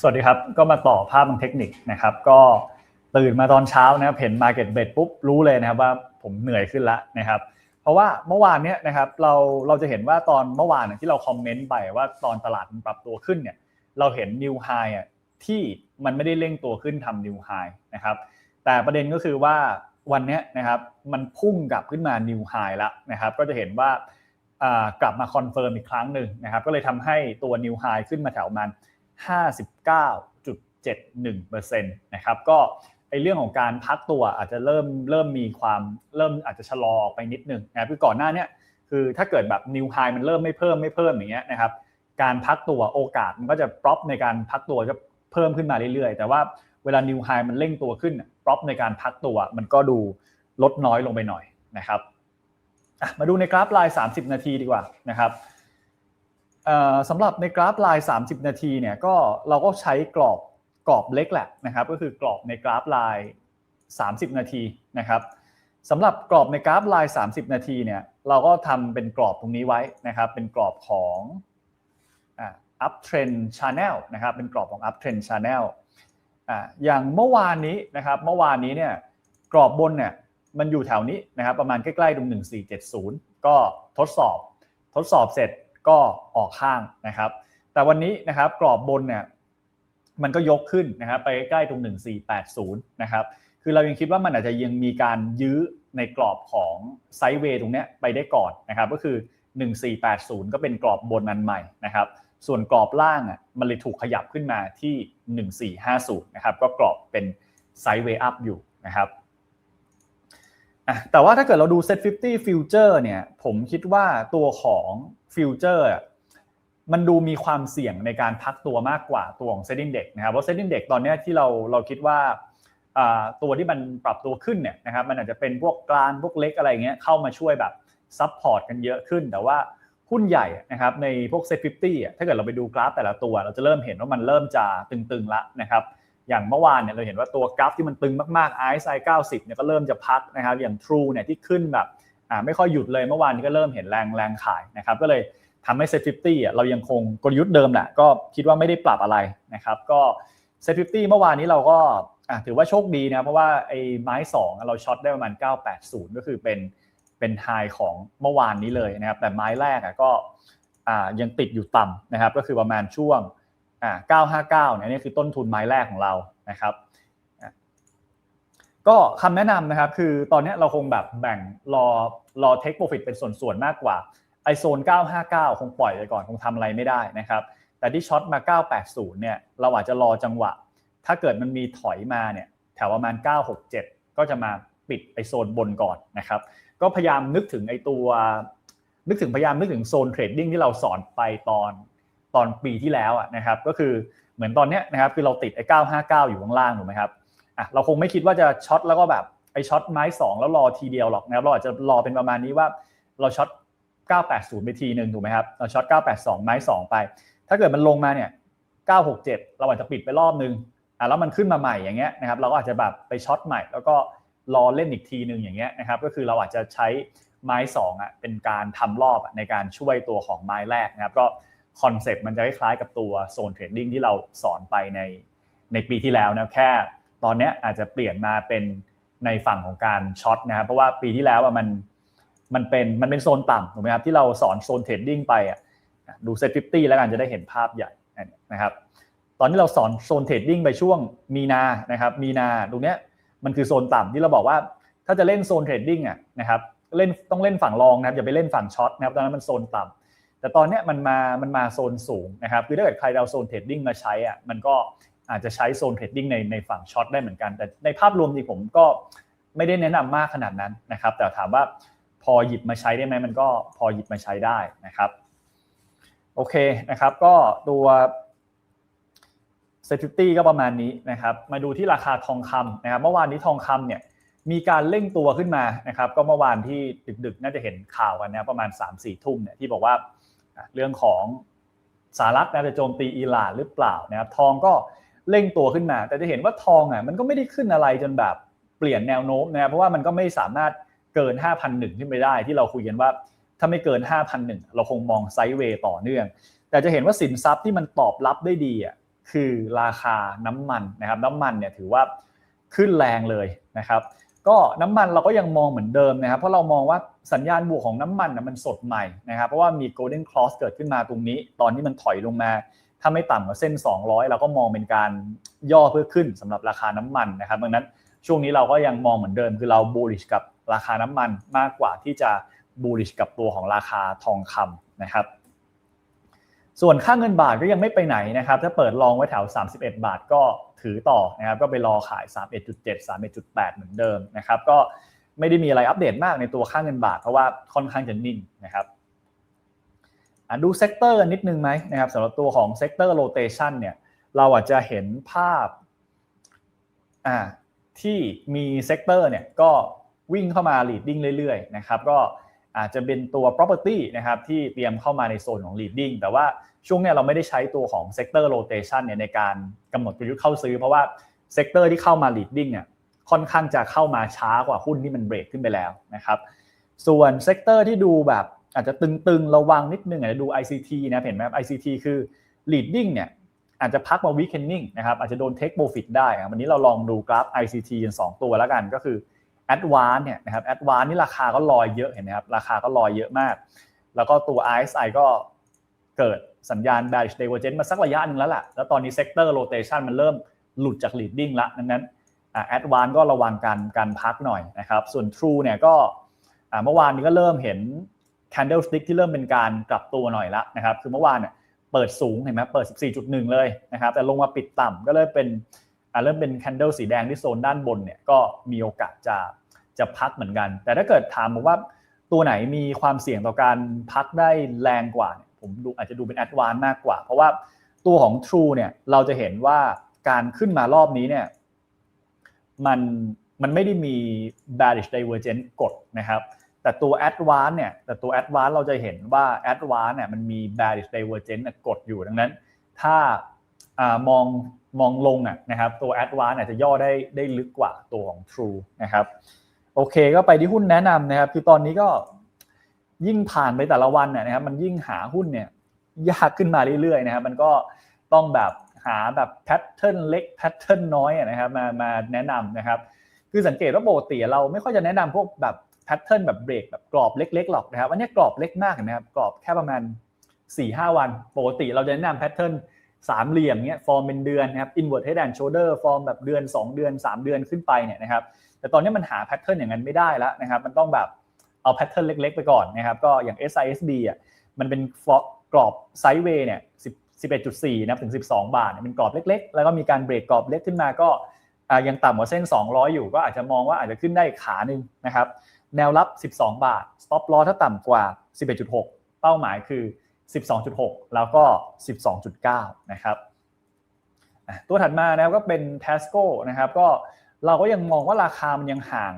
สวัสดีครับ ก็มาต่อภาพทางเทคนิคนะครับ ก็ตื่นมาตอนเช้านะครับเห็น Market b e t ปุ๊บรู้เลยนะครับว่าผมเหนื่อยขึ้นแล้วนะครับ เพราะว่าเมื่อวานเนี้ยนะครับเราเราจะเห็นว่าตอนเมื่อวานที่เราคอมเมนต์ไปว่าตอนตลาดมันปรับตัวขึ้นเนี่ยเราเห็นนิวไฮอะที่มันไม่ได้เร่งตัวขึ้นทำนิวไฮนะครับแต่ประเด็นก็คือว่าวันนี้นะครับมันพุ่งกลับขึ้นมานิวไฮแล้วนะครับก็จะเห็นว่ากลับมาคอนเฟิร์มอีกครั้งหนึ่งนะครับก็เลยทำให้ตัวนิวไฮขึ้นมาแถวมัน 59.71%นะครับก็ไอเรื่องของการพักตัวอาจจะเริ่มเริ่มมีความเริ่มอาจจะชะลอออกไปนิดนึงนะครับคือก่อนหน้านี้คือถ้าเกิดแบบนิวไฮมันเริ่มไม่เพิ่มไม่เพิ่มอย่างเงี้ยนะครับการพักตัวโอกาสมันก็จะปรอปในการพักตัวจะเพิ่มขึ้นมาเรื่อยๆ แต่ว่าเวลานิวไฮมันเร่งตัวขึ้นปรอปในการพักตัวมันก็ดูลดน้อยลงไปหน่อยนะครับมาดูในกราฟลาย 30 นาทีดีกว่านะครับ สำหรับในกราฟลาย30 นาทีเนี่ยก็เราก็ใช้กรอบกรอบเล็กแหละนะครับก็คือกรอบในกราฟลาย30 นาทีนะครับสำหรับกรอบในกราฟลาย30 นาทีเนี่ยเราก็ทำเป็นกรอบตรงนี้ไว้นะครับเป็นกรอบของอ่า up trend channel นะครับเป็นกรอบของ up trend channel อ่าอย่างเมื่อวานนี้นะครับเมื่อวานนี้เนี่ยกรอบบนเนี่ยมันอยู่แถวนี้นะครับประมาณใกล้ๆตรง1470 ก็ทดสอบทดสอบเสร็จ ก็ออกข้างนะครับ แต่วันนี้นะครับกรอบบนเนี่ยมันก็ยกขึ้นนะครับไปใกล้ตรง 1480 นะครับ คือเรายังคิดว่ามันอาจจะยังมีการยื้อในกรอบของไซด์เวย์ตรงนี้ไปได้ก่อนนะครับ ก็คือ 1480 ก็เป็นกรอบบนนันใหม่นะครับ ส่วนกรอบล่างอะมันเลยถูกขยับขึ้นมาที่ 1450 นะครับ ก็กรอบเป็นไซด์เวย์อัพอยู่นะครับ แต่ว่าถ้าเกิดเราดู Set 50 Future เนี่ย ผมคิดว่าตัวของฟิวเจอร์มันดูมีความเสี่ยงในการพักตัวมากกว่าตัวของเซ็นดิ้งเด็กนะครับเพราะเซ็นดิ้งเด็กตอนนี้ที่เราเราคิดว่าตัวที่มันปรับตัวขึ้นเนี่ยนะครับมันอาจจะเป็นพวกกลางพวกเล็กอะไรเงี้ยเข้ามาช่วยแบบซับพอร์ตกันเยอะขึ้น แต่ว่าหุ้นใหญ่นะครับในพวกเซ็ตฟิฟตี้ถ้าเกิดเราไปดูกราฟแต่ละตัว เราจะเริ่มเห็นว่ามันเริ่มจะตึงๆละนะครับ อย่างเมื่อวานเนี่ยเราเห็นว่าตัวกราฟที่มันตึงมากๆ RSI 90เนี่ยก็เริ่มจะพักนะครับอย่าง True เนี่ยที่ขึ้นแบบไม่ค่อยหยุดเลยเมื่อวานนี้ก็เริ่มเห็นแรงแรงขายนะครับก็เลยทำให้เซ็ตฟิฟตี้อะเรายังคงกลยุทธ์เดิมแหละก็คิดว่าไม่ได้ปรับอะไรนะครับก็เซ็ตฟิฟตี้เมื่อวานนี้เราก็ถือว่าโชคดีนะเพราะว่าไอ้ไม้2เราช็อตได้ประมาณ 980 ก็คือเป็นเป็นไฮของเมื่อวานนี้เลยนะครับแต่ไม้แรกอะก็ยังติดอยู่ต่ำนะครับก็คือประมาณช่วง อ่า959เนี่ยนี่คือต้นทุนไม้แรกของเรานะครับก็คำแนะนำนะครับคือตอนนี้เราคงแบบแบ่งรอรอเทคโปรฟิตเป็นส่วนๆมากกว่าไอโซน 959 คงปล่อยไปก่อนคงทำอะไรไม่ได้นะครับ แต่ที่ช็อตมา 980 เนี่ยเราอาจจะรอจังหวะ ถ้าเกิดมันมีถอยมาเนี่ยแถวประมาณ 967 ก็จะมาปิดไอโซนบนก่อนนะครับ ก็พยายามนึกถึงไอตัว นึกถึงพยายามนึกถึงโซนเทรดดิ้งที่เราสอนไปตอน ตอนปีที่แล้วนะครับก็คือเหมือนตอนเนี้ยนะครับคือเราติดไอ้959 อยู่ข้างล่างถูกไหมครับอะเราคงไม่คิดว่าจะช็อตแล้วก็แบบไอ้ช็อตไม้ 2 แล้วรอทีเดียวหรอกนะครับเราอาจจะรอเป็นประมาณนี้ว่าเราช็อต980 ไปทีหนึ่งถูกไหมครับเราช็อต982 ไม้ 2 ไป ถ้าเกิดมันลงมาเนี่ย967 เราอาจจะปิดไปรอบนึงอะแล้วมันขึ้นมาใหม่อย่างเงี้ยนะครับเราก็อาจจะแบบไปช็อตใหม่ แล้วก็รอเล่นอีกทีหนึ่งอย่างเงี้ยนะครับก็คือเราอาจจะใช้ไม้2อะเป็นการทำรอบในการช่วยตัวของไม้แรกนะครับก็ คอนเซปต์มันจะคล้ายๆกับตัวโซนเทรดดิ้งที่เราสอนไปในในปีที่แล้วนะแค่ตอนนี้อาจจะเปลี่ยนมาเป็นในฝั่งของการช็อตนะครับเพราะว่าปีที่แล้วมันมันเป็นมันเป็นโซนต่ำถูกไหมครับที่เราสอนโซนเทรดดิ้งไปอะดูเซ็ตฟิฟตี้แล้วกันจะได้เห็นภาพใหญ่นะครับตอนที่เราสอนโซนเทรดดิ้งไปช่วงมีนานะครับมีนาตรงเนี้ยมันคือโซนต่ำที่เราบอกว่าถ้าจะเล่นโซนเทรดดิ้งอะนะครับเล่นต้องเล่นฝั่งรองนะครับอย่าไปเล่นฝั่งช็อตนะครับตอนนั้นมันโซนต่ำ แต่ตอนนี้มันมามันมาโซนสูงนะครับคือถ้าเกิดใครเอาโซนเทรดดิ้งมาใช้อะมันก็อาจจะใช้โซนเทรดดิ้งในในฝั่งช็อตได้เหมือนกัน แต่ในภาพรวมจริงผมก็ไม่ได้แนะนำมากขนาดนั้นนะครับ แต่ถามว่าพอหยิบมาใช้ได้ไหมมันก็พอหยิบมาใช้ได้นะครับโอเคนะครับ ก็ตัว s e c u r i t y ก็ประมาณนี้นะครับ มาดูที่ราคาทองคำนะครับ เมื่อวานนี้ทองคำเนี่ยมีการเร่งตัวขึ้นมานะครับ ก็เมื่อวานที่ดึกๆ น่าจะเห็นข่าวกันนะประมาณ3-4ทุ่มเนี่ยที่บอกว่า เรื่องของสหรัฐจะโจมตีอิหร่านหรือเปล่านะครับทองก็เร่งตัวขึ้นมา แต่จะเห็นว่าทองอะมันก็ไม่ได้ขึ้นอะไรจนแบบเปลี่ยนแนวโน้มนะครับเพราะว่ามันก็ไม่สามารถเกิน 5,001ขึ้นไปได้ ที่เราคุยกันว่าถ้าไม่เกิน 5,001เราคงมองไซด์เวย์ต่อเนื่อง แต่จะเห็นว่าสินทรัพย์ที่มันตอบรับได้ดีอะคือราคาน้ำมันนะครับน้ำมันเนี่ยถือว่าขึ้นแรงเลยนะครับ ก็น้ำมันเราก็ยังมองเหมือนเดิมนะครับ เพราะเรามองว่าสัญญาณบวกของน้ำมันนะมันสดใหม่นะครับ เพราะว่ามี golden cross เกิดขึ้นมาตรงนี้ ตอนที่มันถอยลงมา ถ้าไม่ต่ำกว่าเส้น 200 เราก็มองเป็นการย่อเพื่อขึ้นสำหรับราคาน้ำมันนะครับดังนั้นช่วงนี้เราก็ยังมองเหมือนเดิม คือเรา bullish กับราคาน้ำมันมากกว่าที่จะ bullish กับตัวของราคาทองคำนะครับ ส่วนค่าเงินบาทก็ยังไม่ไปไหนนะครับ ถ้าเปิดลองไว้แถว 31 บาทก็ถือต่อนะครับ ก็ไปรอขาย 31.7 31.8 เหมือนเดิมนะครับ ก็ไม่ได้มีอะไรอัปเดตมากในตัวค่าเงินบาทเพราะว่าค่อนข้างจะนิ่งนะครับดูเซกเตอร์นิดนึงไหมนะครับสำหรับตัวของเซกเตอร์โรเตชันเนี่ยเราอาจจะเห็นภาพอ่าที่มีเซกเตอร์เนี่ยก็วิ่งเข้ามา leading เรื่อยๆนะครับ ก็ อาจจะเป็นตัว property นะครับที่เตรียมเข้ามาในโซนของ leading แต่ว่าช่วงนี้เราไม่ได้ใช้ตัวของ sector rotation เนี่ยในการกำหนดกลยุทธ์เข้าซื้อ เพราะว่า sector ที่เข้ามา leading เนี่ยค่อนข้างจะเข้ามาช้ากว่าหุ้นที่มันเบรกขึ้นไปแล้วนะครับส่วน sector ที่ดูแบบอาจจะตึงๆ ระวังนิดนึงอาจจะดู ICT นะเห็นไหม ICT คือ leading เนี่ยอาจจะพักมา weakening นะครับอาจจะโดน take profit ได้วันนี้เราลองดูกราฟ ICT กัน2ตัวแล้วกันก็คือ Advance เนี่ยนะครับ Advance นี่ราคาก็ลอยเยอะเห็นไหมครับราคาก็ลอยเยอะมาก แล้วก็ตัว RSI ก็เกิดสัญญาณ bearish divergence มาสักระยะหนึ่งแล้วแหละแล้วตอนนี้ sector rotation มันเริ่มหลุดจาก leading ละดังนั้น Advance ก็ระวังการการพักหน่อยนะครับ ส่วน True เนี่ยก็เมื่อวานนี้ก็เริ่มเห็น candlestick ที่เริ่มเป็นการกลับตัวหน่อยละนะครับ คือเมื่อวานเนี่ยเปิดสูงเห็นไหมเปิด 14.1 เลยนะครับ แต่ลงมาปิดต่ำก็เลยเป็น เริ่มเป็น candle สีแดงที่โซนด้านบนเนี่ยก็มีโอกาสจะจะพักเหมือนกัน แต่ถ้าเกิดถามผมว่าตัวไหนมีความเสี่ยงต่อการพักได้แรงกว่า ผมดูอาจจะดูเป็นแอดวานมากกว่า เพราะว่าตัวของ True เนี่ยเราจะเห็นว่าการขึ้นมารอบนี้เนี่ยมันมันไม่ได้มี bearish divergence กดนะครับ แต่ตัว advance เนี่ยแต่ตัว advance เราจะเห็นว่า advance เนี่ยมันมี bearish divergence กดอยู่ดังนั้น ถ้า มองมองลงนะครับตัว advance อาจจะย่อได้ได้ลึกกว่าตัวของ True นะครับโอเคก็ไปที่หุ้นแนะนำนะครับคือตอนนี้ก็ยิ่งผ่านไปแต่ละวันนะครับมันยิ่งหาหุ้นเนี่ยยากขึ้นมาเรื่อยๆนะครับมันก็ต้องแบบหาแบบแพทเทิร์นเล็กแพทเทิร์นน้อยนะครับมามาแนะนำนะครับคือสังเกตว่าปกติเราไม่ค่อยจะแนะนำพวกแบบแพทเทิร์นแบบเบรกแบบกรอบเล็กๆหรอกนะครับอันนี้กรอบเล็กมากนะครับกรอบแค่ประมาณ4-5 วัน ปกติเราจะแนะนำแพทเทิร์น สามเหลี่ยมเนี้ยฟอร์มเป็นเดือนนะครับ inward head and shoulder ฟอร์มแบบเดือน 2 เดือน 3 เดือนขึ้นไปเนี่ยนะครับแต่ตอนนี้มันหาแพทเทิร์นอย่างนั้นไม่ได้แล้วนะครับมันต้องแบบเอาแพทเทิร์นเล็ก ๆ ไปก่อนนะครับก็อย่าง SISB อะมันเป็นกรอบไซด์เวย์เนี่ย11.4นะถึง 12 บาทเป็นกรอบเล็ก ๆ แล้วก็มีการเบรกกรอบเล็กขึ้นมาก็ยังต่ำกว่าเส้น 200 อยู่ ก็อาจจะมองว่าอาจจะขึ้นได้ขาหนึ่งนะครับแนวรับ 12 บาท stop loss ถ้าต่ำกว่า 11.6 เป้าหมายคือ 12.6 แล้วก็ 12.9 นะครับตัวถัดมานะครับก็เป็น Tasco นะครับก็เราก็ยังมองว่าราคามันยังห่าง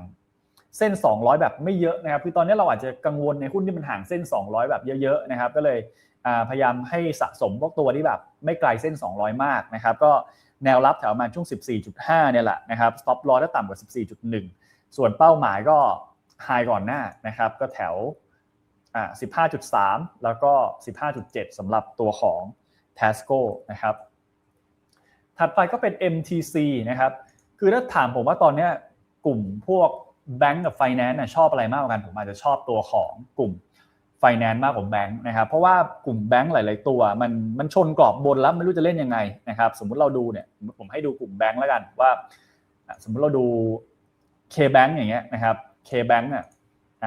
เส้น 200 แบบไม่เยอะนะครับคือตอนนี้เราอาจจะกังวลในหุ้นที่มันห่างเส้น 200 แบบเยอะๆนะครับก็เลยพยายามให้สะสมพวกตัวที่แบบไม่ไกลเส้น 200 มากนะครับก็แนวรับแถวประมาณช่วง 14.5 เนี่ยแหละนะครับ stop loss ถ้าต่ำกว่า 14.1 ส่วนเป้าหมายก็ไฮก่อนหน้านะครับก็แถว 15.3 แล้วก็ 15.7สำหรับตัวของ Tasco นะครับ ถัดไปก็เป็น MTC นะครับ คือถ้าถามผมว่าตอนนี้กลุ่มพวกแบงก์กับไฟแนนซ์ชอบอะไรมากกว่ากัน ผมอาจจะชอบตัวของกลุ่มไฟแนนซ์มากกว่าแบงก์นะครับ เพราะว่ากลุ่มแบงก์หลาย ๆ ตัวมันมันชนกรอบบนแล้วไม่รู้จะเล่นยังไงนะครับ สมมุติเราดูเนี่ยผมให้ดูกลุ่มแบงก์แล้วกันว่า สมมุติเราดู K-Bank อย่างเงี้ยนะครับ K-Bank อะ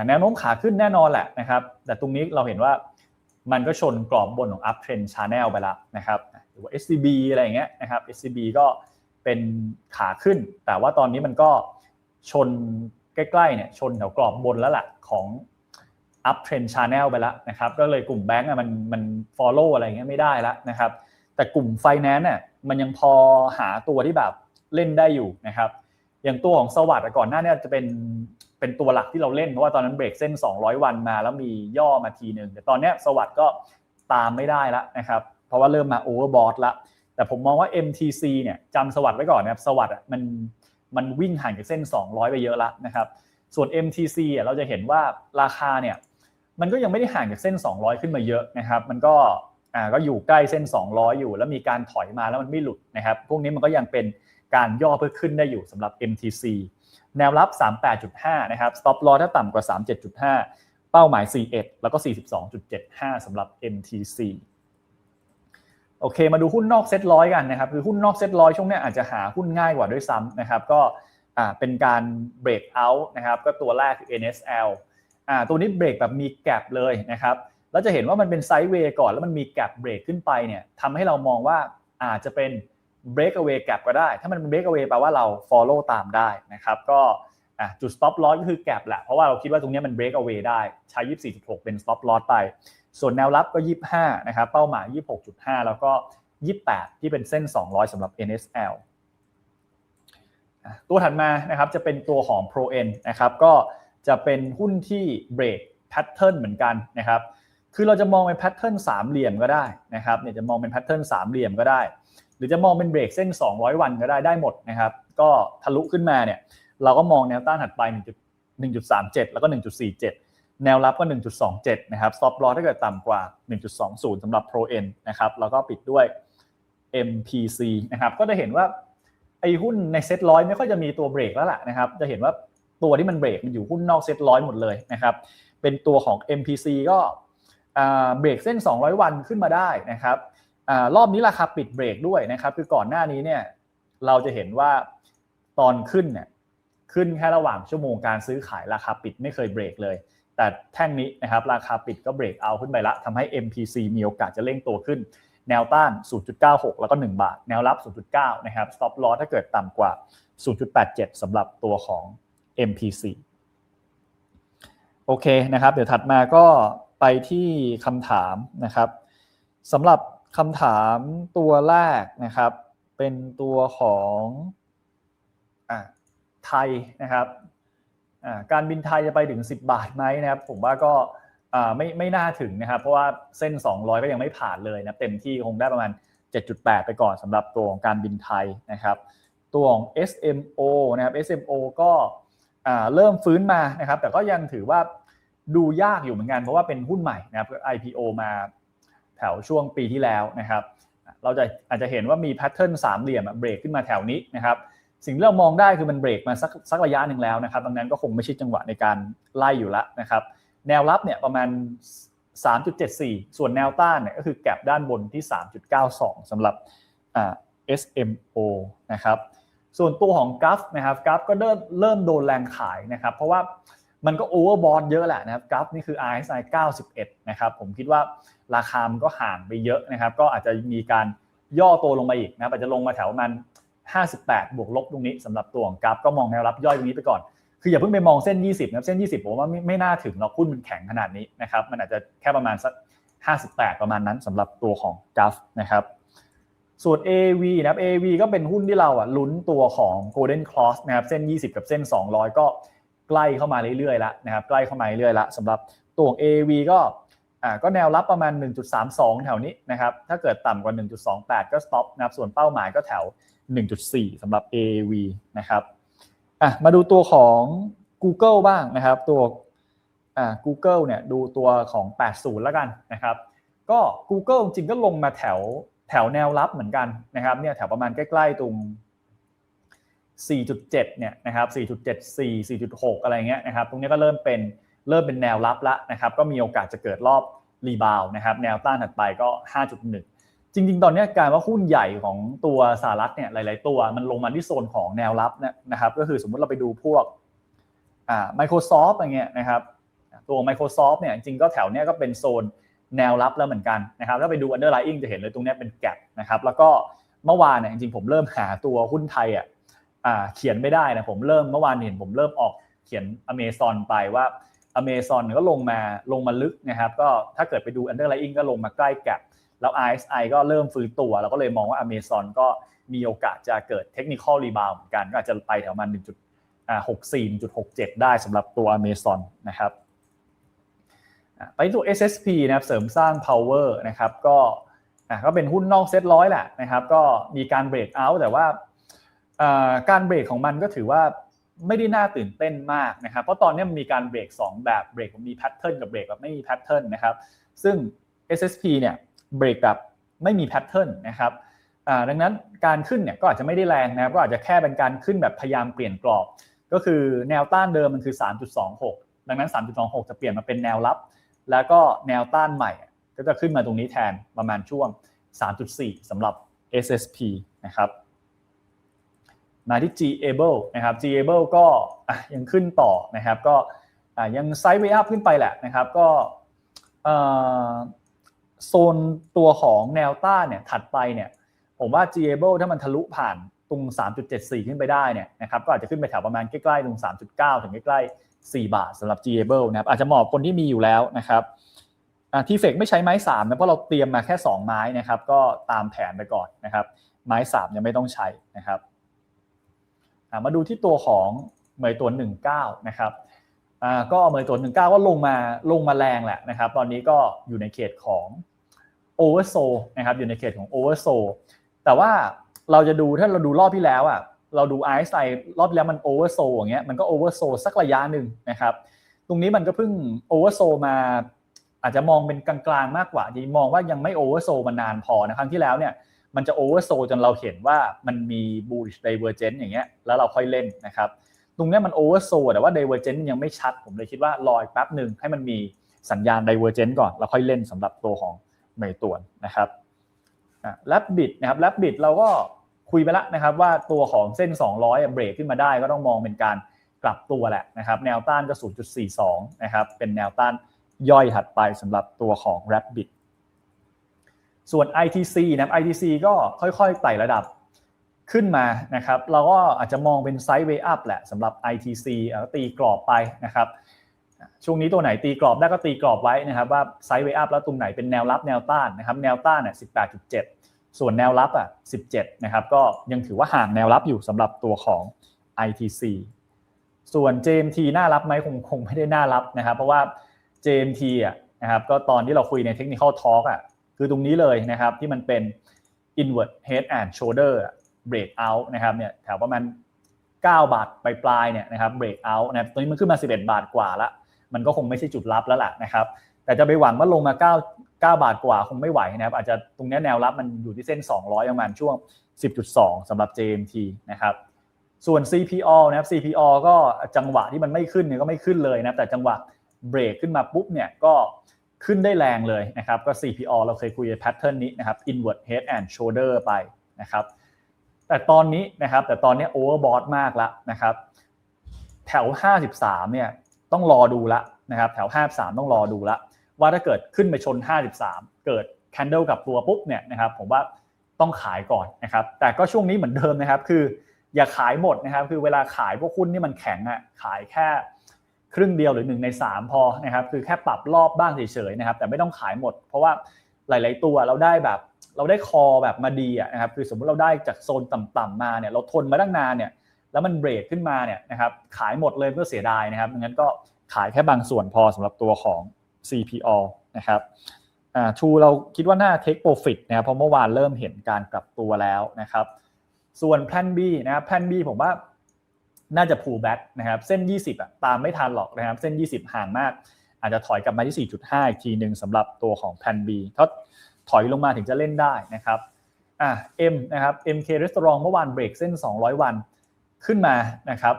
แนวโน้มขาขึ้นแน่นอนแหละนะครับ แต่ตรงนี้เราเห็นว่ามันก็ชนกรอบบนของ up trend channel ไปแล้วนะครับหรือว่า SCB อะไรอย่างเงี้ยนะครับ SCB ก็เป็นขาขึ้น แต่ว่าตอนนี้มันก็ชนใกล้ๆเนี่ยชนแถวกรอบบนแล้วแหละของ up trend channel ไปแล้วนะครับ ก็เลยกลุ่มแบงก์มันมัน follow อะไรเงี้ยไม่ได้แล้วนะครับ แต่กลุ่ม finance เนี่ยมันยังพอหาตัวที่แบบเล่นได้อยู่นะครับ อย่างตัวของสวัสด์ก่อนหน้านี้จะเป็น เป็นตัวหลักที่เราเล่นเพราะว่าตอนนั้นเบรกเส้น 200 วันมา แล้วมีย่อมาทีหนึ่งแต่ตอนนี้สวัสด์ก็ตามไม่ได้แล้วนะครับเพราะว่าเริ่มมา overbought แล้วแต่ผมมองว่า MTC เนี่ยจำสวัสด์ไว้ก่อนนะครับสวัสด์มันมันวิ่งห่างจากเส้น 200 ไปเยอะล้วนะครับส่วน MTC อะเราจะเห็นว่าราคาเนี่ยมันก็ยังไม่ได้ห่างจากเส้น 200 ขึ้นมาเยอะนะครับมันก็อ่าก็อยู่ใกล้เส้น 200 อยู่ แล้วมีการถอยมาแล้วมันไม่หลุดนะครับพวกนี้มันก็ยังเป็นการย่อเพื่อขึ้นได้อยู่สำหรับ MTC แนวรับ 38.5 นะครับ stop loss ถ้าต่ำกว่า 37.5 เป้าหมาย 41 แล้วก็ 42.75 สำหรับ MTC โอเค มาดูหุ้นนอกเซ็ตร้อยกันนะครับ คือหุ้นนอกเซ็ตร้อยช่วงนี้อาจจะหาหุ้นง่ายกว่าด้วยซ้ำนะครับ ก็เป็นการ break out นะครับ ก็ตัวแรกคือ NSL อตัวนี้เบรกแบบมีแกลบเลยนะครับ แล้วจะเห็นว่ามันเป็นไซด์เวย์ก่อน แล้วมันมีแกลบเบรกขึ้นไปเนี่ยทำให้เรามองว่าอาจจะเป็น break away gap ก็ได้ ถ้ามันเป็น break away แปลว่าเรา follow ตามได้นะครับ ก็จุด stop loss ก็คือแกลบแหละ เพราะว่าเราคิดว่าตรงนี้มัน break away ได้ ใช้ 24.6 เป็น stop loss ไป ส่วนแนวรับก็ 25 นะครับ เป้าหมาย 26.5 แล้วก็ 28 ที่เป็นเส้น 200สำหรับ NSL ตัวถัดมานะครับจะเป็นตัวของ ProN นะครับก็จะเป็นหุ้นที่เบรกแพทเทิร์นเหมือนกันนะครับ คือเราจะมองเป็นแพทเทิร์นสามเหลี่ยมก็ได้นะครับเนี่ยจะมองเป็นแพทเทิร์นสามเหลี่ยมก็ได้ รือจะมองเป็นเบรกเส้น 200 วันก็ได้ได้หมดนะครับ ก็ทะลุขึ้นมาเนี่ย เราก็มองแนวต้านถัดไป1.37 แล้วก็ 1.47 แนวรับก็ 1.27 นะครับ stop loss ถ้าเกิดต่ำกว่า 1.20สำหรับ Pro N นะครับ แล้วก็ปิดด้วย MPC นะครับ ก็จะเห็นว่าไอ้หุ้นในเซ็ตร้อยไม่ค่อยจะมีตัวเบรกแล้วล่ะนะครับ จะเห็นว่าตัวที่มันเบรกมันอยู่หุ้นนอกเซ็ตร้อยหมดเลยนะครับ เป็นตัวของ MPC ก็เบรกเส้น 200 วันขึ้นมาได้นะครับ รอบนี้ราคาปิดเบรกด้วยนะครับคือก่อนหน้านี้เนี่ยเราจะเห็นว่าตอนขึ้นเนี่ยขึ้นแค่ระหว่างชั่วโมงการซื้อขายราคาปิดไม่เคยเบรกเลย แต่แท่งนี้นะครับราคาปิดก็เบรกเอาขึ้นไปละทำให้ MPC มีโอกาสจะเร่งตัวขึ้น แนวต้าน 0.96 แล้วก็ 1 บาท แนวรับ 0.9 นะครับ stop loss ถ้าเกิดต่ำกว่า 0.87 สำหรับตัวของ MPC โอเคนะครับ เดี๋ยวถัดมาก็ไปที่คำถามนะครับสำหรับ คำถามตัวแรกนะครับ เป็นตัวของอไทยนะครับการบินไทยจะไปถึง 10 บาทไหมนะครับ ผมว่าก็ไม่ไม่น่าถึงนะครับ เพราะว่าเส้น 200 ก็ยังไม่ผ่านเลยนะเต็มที่คงได้ประมาณ 7.8 ไปก่อนสำหรับตัวของการบินไทยนะครับ ตัวของ SMO นะครับ SMO ก็เริ่มฟื้นมานะครับ แต่ก็ยังถือว่าดูยากอยู่เหมือนกันเพราะว่าเป็นหุ้นใหม่นะครับ IPO มา แถวช่วงปีที่แล้วนะครับเราจะอาจจะเห็นว่ามีแพทเทิร์นสามเหลี่ยมเบรกขึ้นมาแถวนี้นะครับสิ่งที่เรามองได้คือมันเบรกมาสักสักระยะหนึ่งแล้วนะครับดังนั้นก็คงไม่ใช่จังหวะในการไล่อยู่แล้วนะครับแนวรับเนี่ยประมาณ 3.74 ส่วนแนวต้านเนี่ยก็คือแก็บด้านบนที่ 3.92สำหรับ SMO นะครับส่วนตัวของกัฟนะครับกัฟก็เริ่มเริ่มโดนแรงขายนะครับเพราะว่า มันก็โอเวอร์บอทเยอะแหละนะครับกัฟนี่คือ RSI 91 นะครับผมคิดว่าราคามันก็ห่างไปเยอะนะครับ ก็อาจจะมีการย่อตัวลงมาอีกนะครับอาจจะลงมาแถวมัน58 บวกลบตรงนี้สำหรับตัวของกัฟก็มองแนวรับย่อยตรงนี้ไปก่อน คืออย่าเพิ่งไปมองเส้น 20นะครับเส้น 20 ผมว่าไม่ไม่น่าถึงหรอกหุ้นมันแข็งขนาดนี้นะครับมันอาจจะแค่ประมาณสัก 58 ประมาณนั้นสำหรับตัวของกัฟนะครับส่วน AV นะครับ AV ก็เป็นหุ้นที่เราอะลุ้นตัวของ Golden Cross นะครับเส้น 20 กับเส้น 200 ก็ ใกล้เข้ามาเรื่อยๆแล้วนะครับใกล้เข้ามาเรื่อยๆแล้วสำหรับตัวของ AV ก็อ่าก็แนวรับประมาณ 1.32 แถวนี้นะครับถ้าเกิดต่ำกว่า 1.28 ก็ stop นะครับส่วนเป้าหมายก็แถว 1.4สำหรับ AV นะครับอะมาดูตัวของ Google บ้างนะครับ ตัวอ่า Google เนี่ยดูตัวของ 80 แล้วกันนะครับ ก็ Google จริงก็ลงมาแถวแถวแนวรับเหมือนกันนะครับเนี่ยแถวประมาณใกล้ ๆ ตรง 4.7 เนี่ยนะครับ 4.74 4.6 อะไรเงี้ยนะครับ ตรงนี้ก็เริ่มเป็นเริ่มเป็นแนวรับละนะครับ ก็มีโอกาสจะเกิดรอบรีบาวนะครับ แนวต้านถัดไปก็ 5.1 จริง ๆ ตอนนี้การว่าหุ้นใหญ่ของตัวสหรัฐเนี่ยหลาย ๆ ตัวมันลงมาที่โซนของแนวรับนะครับ ก็คือสมมุติเราไปดูพวกอ่า Microsoft อะไรเงี้ยนะครับ ตัว Microsoft เนี่ยจริงก็แถวเนี้ยก็เป็นโซนแนวรับแล้วเหมือนกันนะครับ ถ้าไปดู underlying จะเห็นเลยตรงนี้เป็นแกลบนะครับ แล้วก็เมื่อวานเนี่ยจริงๆผมเริ่มหาตัวหุ้นไทยอะ เขียนไม่ได้นะผมเริ่มเมื่อวานเห็นผมเริ่มออกเขียนอเมซอนไปว่าอเมซอนก็ลงมาลงมาลึกนะครับก็ถ้าเกิดไปดู underlying ก็ลงมาใกล้กลบแล้ว RSI ก็เริ่มฟื้นตัวเราก็เลยมองว่าอเมซอนก็มีโอกาสจะเกิดเทคนิคอลรีบาวเหมือนกันก็อาจจะไปแถวมัน1.64 1.67 ได้สำหรับตัวอเมซอนนะครับไปตัว SSP นะครับเสริมสร้าง power นะครับก็ก็เป็นหุ้นนอกเซ็ตร้อยแหละนะครับก็มีการเบรกเอาท์แต่ว่า การเบรกของมันก็ถือว่าไม่ได้น่าตื่นเต้นมากนะครับเพราะตอนนี้มันมีการเบรก2 แบบเบรกมีแพทเทิร์นกับเบรกแบบไม่มีแพทเทิร์นนะครับซึ่ง SSP เนี่ยเบรกแบบไม่มีแพทเทิร์นนะครับดังนั้นการขึ้นเนี่ยก็อาจจะไม่ได้แรงนะครับก็อาจจะแค่เป็นการขึ้นแบบพยายามเปลี่ยนกรอบ ก็คือแนวต้านเดิมมันคือ 3.26 ดังนั้น 3.26 จะเปลี่ยนมาเป็นแนวรับ แล้วก็แนวต้านใหม่ ก็จะขึ้นมาตรงนี้แทนประมาณช่วง 3.4สำหรับ SSP นะครับ มาที่ G-able นะครับ G-able ก็ยังขึ้นต่อนะครับ ก็ยังไซด์เวอัพขึ้นไปแหละนะครับ ก็โซนตัวของแนวต้านเนี่ยถัดไปเนี่ย ผมว่า G-able ถ้ามันทะลุผ่านตรง 3.74 ขึ้นไปได้เนี่ยนะครับก็อาจจะขึ้นไปแถวประมาณใกล้ๆตรง 3.9 ถึงใกล้ๆ 4 บาทสำหรับ G-able นะครับอาจจะเหมาะคนที่มีอยู่แล้วนะครับที่เฟกไม่ใช้ไม้3นะเพราะเราเตรียมมาแค่ 2 ไม้นะครับ ก็ตามแผนไปก่อนนะครับ ไม้ 3 ยังไม่ต้องใช้นะครับ มาดูที่ตัวของเมยตัว 19 นะครับก็เมยตัว 19 ก็ลงมาลงมาแรงแหละนะครับ ตอนนี้ก็อยู่ในเขตของโอเวอร์โซนะครับอยู่ในเขตของโอเวอร์โซแต่ว่าเราจะดูถ้าเราดูรอบที่แล้วอะเราดูไอซ์ไซรอบที่แล้วมันโอเวอร์โซอย่างเงี้ยมันก็โอเวอร์โซสักระยะหนึ่งนะครับตรงนี้มันก็เพิ่งโอเวอร์โซมาอาจจะมองเป็นกลางๆมากกว่าที่มองว่ายังไม่โอเวอร์โซมานานพอนะครั้งที่แล้วเนี่ย มันจะโอเวอร์โซจนเราเห็นว่ามันมี bullish divergence อย่างเงี้ยแล้วเราค่อยเล่นนะครับตรงนี้มันโอเวอร์โซแต่ว่า divergence ยังไม่ชัด ผมเลยคิดว่ารออีกแป๊บหนึ่งให้มันมีสัญญาณ divergence ก่อนแล้วค่อยเล่นสำหรับตัวของเมย์ตวนนะครับแลบบิดนะครับแลบบิดเราก็คุยไปแล้วนะครับว่าตัวของเส้น 200เบรกขึ้นมาได้ก็ต้องมองเป็นการกลับตัวแหละนะครับแนวต้านก็ 0.42 นะครับเป็นแนวต้านย่อยถัดไปสำหรับตัวของ Rabbit ส่วน ITC นะ ITC ก็ค่อยๆไต่ระดับขึ้นมานะครับ เราก็อาจจะมองเป็นไซด์เวย์อัพแหละสำหรับ ITC ตีกรอบไปนะครับ ช่วงนี้ตัวไหนตีกรอบได้ก็ตีกรอบไว้นะครับ ว่าไซด์เวย์อัพแล้วตรงไหนเป็นแนวรับแนวต้านนะครับ แนวต้านเนี่ย18.7ส่วนแนวรับอะ17 นะครับ ก็ยังถือว่าห่างแนวรับอยู่สำหรับตัวของ ITC ส่วน JMT น่ารับไหมคงคงไม่ได้น่ารับนะครับ เพราะว่า JMT อะนะครับ ก็ตอนที่เราคุยใน Technical Talk อะ คือตรงนี้เลยนะครับที่มันเป็น inward head and shoulder break out นะครับเนี่ยแถวประมาณ 9 บาทปลายๆเนี่ยนะครับ break out นะตอนนี้มันขึ้นมา 11 บาทกว่าละมันก็คงไม่ใช่จุดรับแล้วล่ะนะครับแต่จะไปหวังว่าลงมา 9 9 บาทกว่าคงไม่ไหวนะครับอาจจะตรงนี้แนวรับมันอยู่ที่เส้น 200 ประมาณช่วง 10.2สำหรับ JMT นะครับส่วน CPO นะครับ CPO ก็จังหวะที่มันไม่ขึ้นเนี่ยก็ไม่ขึ้นเลยนะแต่จังหวะเบรกขึ้นมาปุ๊บเนี่ยก็ ขึ้นได้แรงเลยนะครับก็ CPO เราเคยคุยแพทเทิร์นนี้นะครับ inward head and shoulder ไปนะครับแต่ตอนนี้นะครับแต่ตอนนี้ overbought มากแล้วนะครับแถว 53เนี่ยต้องรอดูละนะครับแถว 53 ต้องรอดูละว่าถ้าเกิดขึ้นไปชน 53 เกิด candle กับตัวปุ๊บเนี่ยนะครับผมว่าต้องขายก่อนนะครับแต่ก็ช่วงนี้เหมือนเดิมนะครับคืออย่าขายหมดนะครับคือเวลาขายพวกหุ้นนี่มันแข็งอะขายแค่ ครึ่งเดียวหรือ 1 ใน 3 พอนะครับคือแค่ปรับรอบบ้างเฉยๆนะครับแต่ไม่ต้องขายหมด เพราะว่าหลาย ๆ ตัวเราได้แบบเราได้คอแบบมาดีนะครับคือสมมุติเราได้จากโซนต่ำๆมาเนี่ยเราทนมาตั้งนานเนี่ยแล้วมันเบรกขึ้นมาเนี่ยนะครับขายหมดเลยเพื่อเสียดายนะครับงั้นก็ขายแค่บางส่วนพอสำหรับตัวของ CPO นะครับอ่าทูเราคิดว่าน่า take profit นะครับเพราะเมื่อวานเริ่มเห็นการกลับตัวแล้วนะครับส่วน plan B นะครับ plan B ผมว่า น่าจะ pull back นะครับเส้น 20อะตามไม่ทันหรอกนะครับเส้น 20 ห่างมาก อาจจะถอยกลับมาที่ 4.5 อีกทีหนึ่งสำหรับตัวของ plan B ถ้าถอยลงมาถึงจะเล่นได้นะครับอ่า M นะครับ MK Restaurant เมื่อวานเบรกเส้น 200 วันขึ้นมานะครับ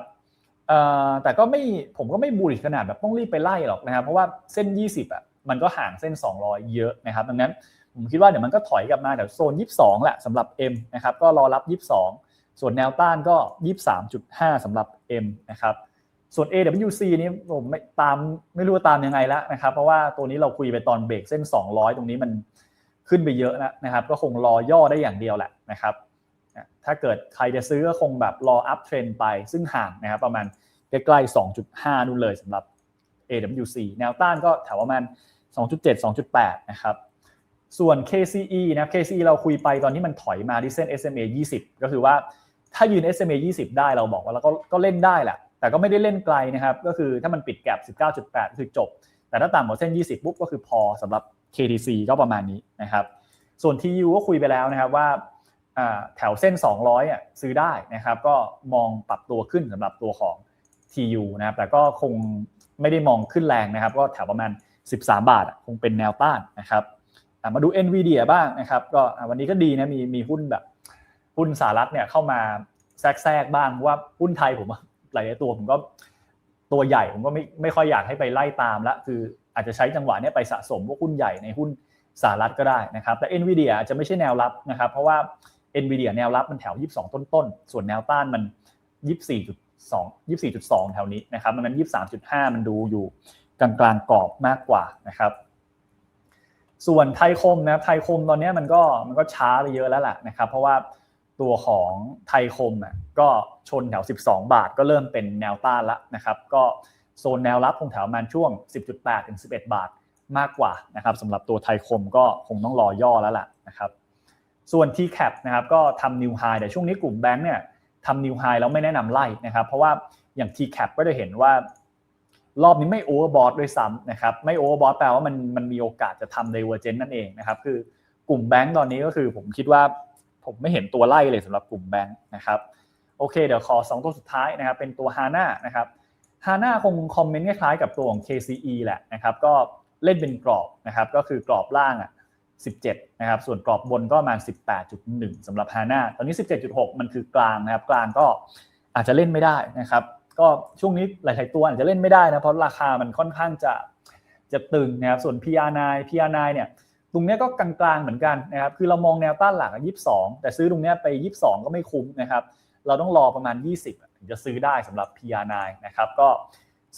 แต่ก็ไม่ผมก็ไม่บูริขนาดแบบต้องรีบไปไล่หรอกนะครับ เพราะว่าเส้น 20อะมันก็ห่างเส้น 200 เยอะนะครับ ดังนั้นผมคิดว่าเดี๋ยวมันก็ถอยกลับมาแถวโซน 22แหละสำหรับ M นะครับก็รอรับ 22 ส่วนแนวต้านก็ 23.5สำหรับ M นะครับส่วน AWC นี้ผมไม่ตามไม่รู้ว่าตามยังไงแล้วนะครับเพราะว่าตัวนี้เราคุยไปตอนเบรกเส้น 200 ตรงนี้มันขึ้นไปเยอะนะนะครับก็คงรอย่อได้อย่างเดียวแหละนะครับถ้าเกิดใครจะซื้อก็คงแบบรออัพเทรนไปซึ่งห่างนะครับประมาณใกล้ๆ 2.5 นู่นเลยสำหรับ AWC แนวต้านก็แถวประมาณ 2.7 2.8 นะครับ ส่วน KCE นะ KCE เราคุยไปตอนที่มันถอยมาที่เส้น SMA 20 ก็คือว่า ถ้ายืน SMA 20 ได้เราบอกว่าเราก็ก็เล่นได้แหละ แต่ก็ไม่ได้เล่นไกลนะครับ ก็คือถ้ามันปิดแกลบ19.8 คือจบ แต่ถ้าต่ำกว่าเส้น 20 ปุ๊บก็คือพอสำหรับ KTC ก็ประมาณนี้นะครับ ส่วน TU ก็คุยไปแล้วนะครับว่าแถวเส้น 200อะซื้อได้นะครับ ก็มองปรับตัวขึ้นสำหรับตัวของ TU นะครับ แต่ก็คงไม่ได้มองขึ้นแรงนะครับ ก็แถวประมาณ 13 บาทคงเป็นแนวต้านนะครับ มาดู NVIDIA บ้างนะครับ ก็วันนี้ก็ดีนะมีมีหุ้นแบบ หุ้นสหรัฐเนี่ยเข้ามาแทรกแทรกบ้างว่าหุ้นไทยผมหลายตัวผมก็ตัวใหญ่ผมก็ไม่ไม่ค่อยอยากให้ไปไล่ตามละคืออาจจะใช้จังหวะเนี้ยไปสะสมพวกหุ้นใหญ่ในหุ้นสหรัฐก็ได้นะครับ แต่ NVIDIA อาจจะไม่ใช่แนวรับนะครับ เพราะว่า NVIDIA แนวรับมันแถว 22 ต้นๆ ส่วนแนวต้านมัน 24.2 24.2 แถวนี้นะครับดังนั้น 23.5 มันดูอยู่กลางๆกรอบมากกว่านะครับ ส่วนไทยคมนะไทยคมตอนนี้มันก็มันก็ช้าไปเยอะแล้วแหละนะครับ เพราะว่า ตัวของไทยคมอะก็ชนแถว 12 บาทก็เริ่มเป็นแนวต้านล้วนะครับ ก็โซนแนวรับคงแถวมาณช่วง 10.8 ถึง 11 บาทมากกว่านะครับสำหรับตัวไทยคมก็คงต้องรอย่อแล้วล่ะนะครับ ส่วน TCAP นะครับก็ทำ New High แต่ช่วงนี้กลุ่มแบงค์เนี่ยทำ New High แล้วไม่แนะนำไล่นะครับ เพราะว่าอย่าง TCAP ก็จะเห็นว่ารอบนี้ไม่ overbought ด้วยซ้ำนะครับไม่ overbought แปลว่ามันมันมีโอกาสจะทำ divergent นั่นเองนะครับคือกลุ่มแบงค์ตอนนี้ก็คือผมคิดว่า ผมไม่เห็นตัวไล่เลยสำหรับกลุ่มแบงค์นะครับโอเคเดี๋ยวขอ 2 ตัวสุดท้ายนะครับเป็นตัว HANA นะครับ HANA คงคอมเมนต์คล้ายๆกับตัวของ KCE แหละนะครับก็เล่นเป็นกรอบนะครับก็คือกรอบล่างอะ17นะครับส่วนกรอบบนก็ประมาณ 18.1สำหรับ HANA ตอนนี้ 17.6 มันคือกลางนะครับกลางก็อาจจะเล่นไม่ได้นะครับก็ช่วงนี้หลาย ๆ ตัวอาจจะเล่นไม่ได้นะเพราะราคามันค่อนข้างจะจะตึงนะครับส่วน PR9 PR9 เนี่ย ตรงนี้ก็กลางๆเหมือนกันนะครับคือเรามองแนวต้านหลักยี่สิบสองแต่ซื้อตรงนี้ไปยี่สิบสองก็ไม่คุ้มนะครับเราต้องรอประมาณ 20ถึงจะซื้อได้สำหรับ PR9 นะครับก็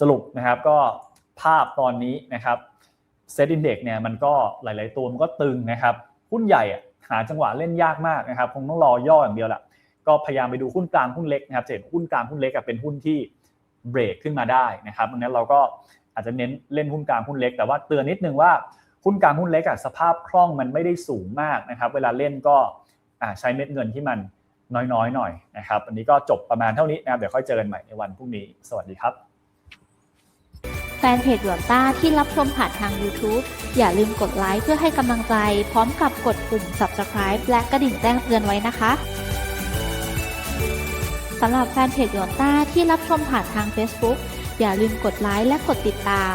สรุปนะครับก็ภาพตอนนี้นะครับเซตอินเด็กเนี่ยมันก็หลาย ๆ ตัวมันก็ตึงนะครับหุ้นใหญ่อะหาจังหวะเล่นยากมากนะครับคงต้องรอย่ออย่างเดียวแหละก็พยายามไปดูหุ้นกลางหุ้นเล็กนะครับจะเห็นหุ้นกลางหุ้นเล็กเป็นหุ้นที่เบรกขึ้นมาได้นะครับดังนั้นเราก็อาจจะเน้นเล่นหุ้นกลางหุ้นเล็ก แต่ว่าเตือนนิดนึงว่า หุ้นกลางหุ้นเล็กอะสภาพคล่องมันไม่ได้สูงมากนะครับ เวลาเล่นก็ใช้เม็ดเงินที่มันน้อยๆหน่อยนะครับอันนี้ก็จบประมาณเท่านี้นะครับเดี๋ยวค่อยเจอกันใหม่ในวันพรุ่งนี้ สวัสดีครับ แฟนเพจหยวนต้าที่รับชมผ่านทาง YouTube อย่าลืมกดไลค์เพื่อให้กำลังใจ พร้อมกับกดปุ่ม Subscribe และกระดิ่งแจ้งเตือนไว้นะคะสำหรับแฟนเพจหยวนต้าที่รับชมผ่านทาง Facebook อย่าลืมกดไลค์และกดติดตาม